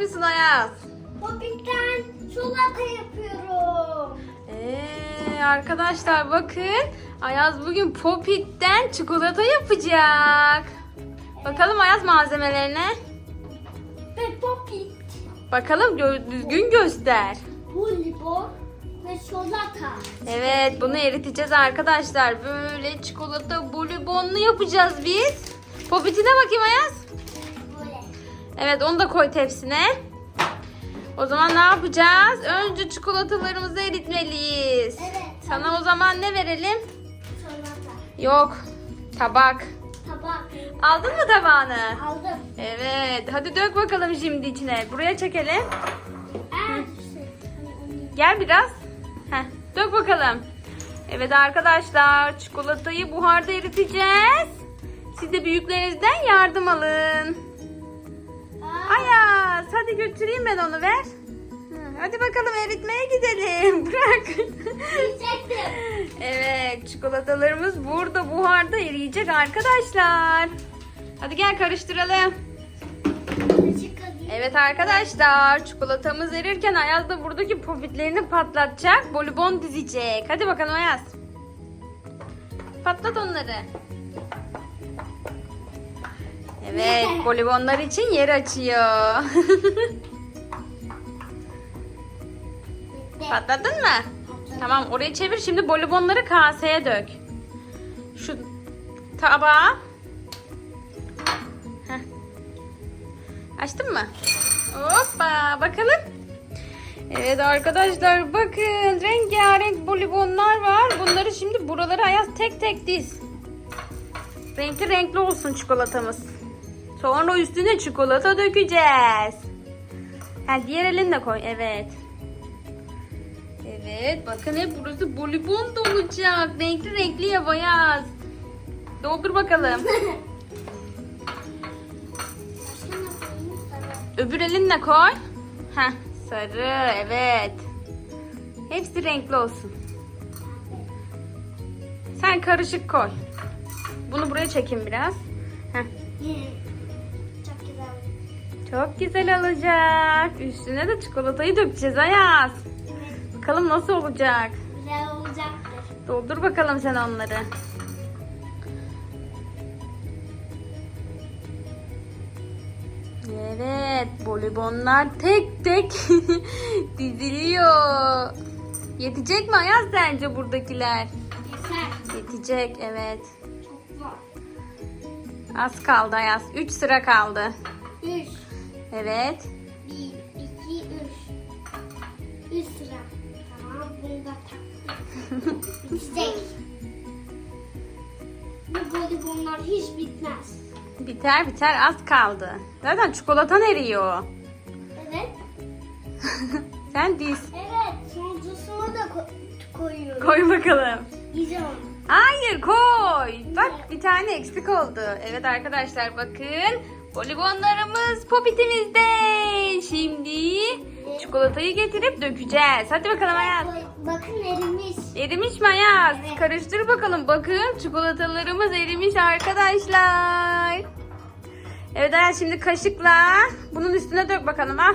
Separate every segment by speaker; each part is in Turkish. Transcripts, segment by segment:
Speaker 1: yapıyorsun Ayaz?
Speaker 2: Popikten çikolata yapıyorum.
Speaker 1: Ee, arkadaşlar bakın. Ayaz bugün Popit'ten çikolata yapacak. Bakalım Ayaz malzemelerine.
Speaker 2: Ve popik,
Speaker 1: Bakalım gö- düzgün göster.
Speaker 2: voleybol ve çikolata.
Speaker 1: Evet bunu eriteceğiz arkadaşlar. Böyle çikolata bolibonlu yapacağız biz. Popit'ine bakayım Ayaz. Evet onu da koy tepsine. O zaman ne yapacağız? Önce çikolatalarımızı eritmeliyiz.
Speaker 2: Evet.
Speaker 1: Sana o zaman ne verelim?
Speaker 2: Çikolata.
Speaker 1: Yok. Tabak.
Speaker 2: Tabak.
Speaker 1: Aldın mı tabağını?
Speaker 2: Aldım.
Speaker 1: Evet. Hadi dök bakalım şimdi içine. Buraya çekelim.
Speaker 2: Aa, şey,
Speaker 1: Gel biraz. Heh, dök bakalım. Evet arkadaşlar çikolatayı buharda eriteceğiz. Siz de büyüklerinizden yardım alın. Ayaz hadi götüreyim ben onu ver. Hadi bakalım eritmeye gidelim. Bırak. evet çikolatalarımız burada buharda eriyecek arkadaşlar. Hadi gel karıştıralım. Evet arkadaşlar çikolatamız erirken Ayaz da buradaki popitlerini patlatacak. Bolibon dizecek. Hadi bakalım Ayaz. Patlat onları. Evet bolibonlar için yer açıyor. Patladın mı? Tamam orayı çevir şimdi bolibonları kaseye dök. Şu tabağa. Heh. Açtın mı? Hoppa bakalım. Evet arkadaşlar bakın rengarenk bolibonlar var. Bunları şimdi buralara Ayaz tek tek diz. Renkli renkli olsun çikolatamız. Sonra üstüne çikolata dökeceğiz. Ha, diğer elinle koy. Evet. Evet bakın hep burası bolibon dolacak. Renkli renkli ya bayaz. Doldur bakalım. Öbür elinle koy. Heh, sarı evet. Hepsi renkli olsun. Sen karışık koy. Bunu buraya çekin biraz. Heh.
Speaker 2: Çok güzel
Speaker 1: olacak. Üstüne de çikolatayı dökeceğiz Ayaz.
Speaker 2: Evet.
Speaker 1: Bakalım nasıl olacak.
Speaker 2: Güzel olacaktır.
Speaker 1: Doldur bakalım sen onları. Evet, bolibonlar tek tek diziliyor. Yetecek mi Ayaz sence buradakiler?
Speaker 2: Yeter.
Speaker 1: Yetecek, evet.
Speaker 2: Çok var.
Speaker 1: Az kaldı Ayaz. 3 sıra kaldı.
Speaker 2: Üç.
Speaker 1: Evet.
Speaker 2: Bir, iki, üç. Üç sıra. Tamam bunu da taktık. Bitecek. Bu bolibonlar hiç bitmez.
Speaker 1: Biter biter az kaldı. Zaten çikolatan eriyor.
Speaker 2: Evet.
Speaker 1: Sen diz.
Speaker 2: Evet. Sonuncusunu da ko- koyuyorum.
Speaker 1: Koy bakalım.
Speaker 2: Yiyeceğim.
Speaker 1: Hayır koy. Bak bir tane eksik oldu. Evet arkadaşlar bakın. Bolibonlarımız popitimizde. Şimdi çikolatayı getirip dökeceğiz. Hadi bakalım Ayaz.
Speaker 2: Bakın erimiş.
Speaker 1: Erimiş mi Ayaz?
Speaker 2: Evet.
Speaker 1: Karıştır bakalım. Bakın çikolatalarımız erimiş arkadaşlar. Evet Ayaz şimdi kaşıkla bunun üstüne dök bakalım. Al.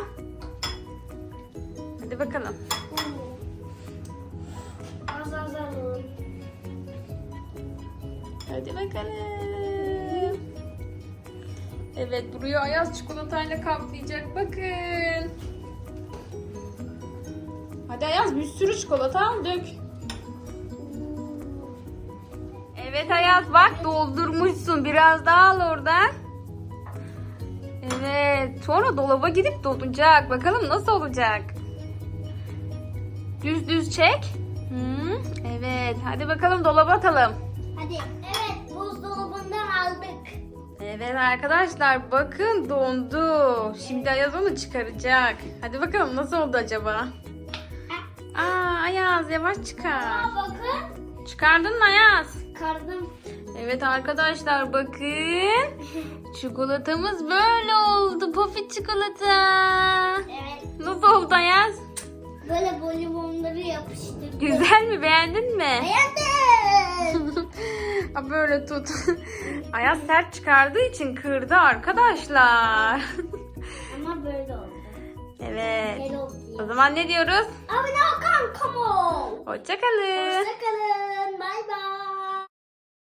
Speaker 1: Hadi bakalım.
Speaker 2: Az az alın.
Speaker 1: Hadi bakalım. Evet buraya Ayaz çikolatayla kaplayacak bakın. Hadi Ayaz bir sürü çikolata al dök. Evet Ayaz bak doldurmuşsun. Biraz daha al oradan. Evet sonra dolaba gidip dolacak. Bakalım nasıl olacak. Düz düz çek. Hı, evet hadi bakalım dolaba atalım.
Speaker 2: Hadi. Evet buzdolabından aldık.
Speaker 1: Evet arkadaşlar bakın dondu. Şimdi Ayaz onu çıkaracak. Hadi bakalım nasıl oldu acaba? Aa Ayaz yavaş çıkar.
Speaker 2: Aa bakın.
Speaker 1: Çıkardın mı Ayaz?
Speaker 2: Kardım.
Speaker 1: Evet arkadaşlar bakın. Çikolatamız böyle oldu. Pofit çikolata.
Speaker 2: Evet.
Speaker 1: Nasıl oldu Ayaz?
Speaker 2: Böyle bolibonları yapıştırdım.
Speaker 1: Güzel mi? Beğendin mi?
Speaker 2: Beğendim.
Speaker 1: Ha böyle tut. Ayaz sert çıkardığı için kırdı arkadaşlar.
Speaker 2: Ama böyle oldu.
Speaker 1: Evet. O zaman ne diyoruz?
Speaker 2: Abone ol kankamo.
Speaker 1: Hoşçakalın.
Speaker 2: Hoşçakalın. Bay.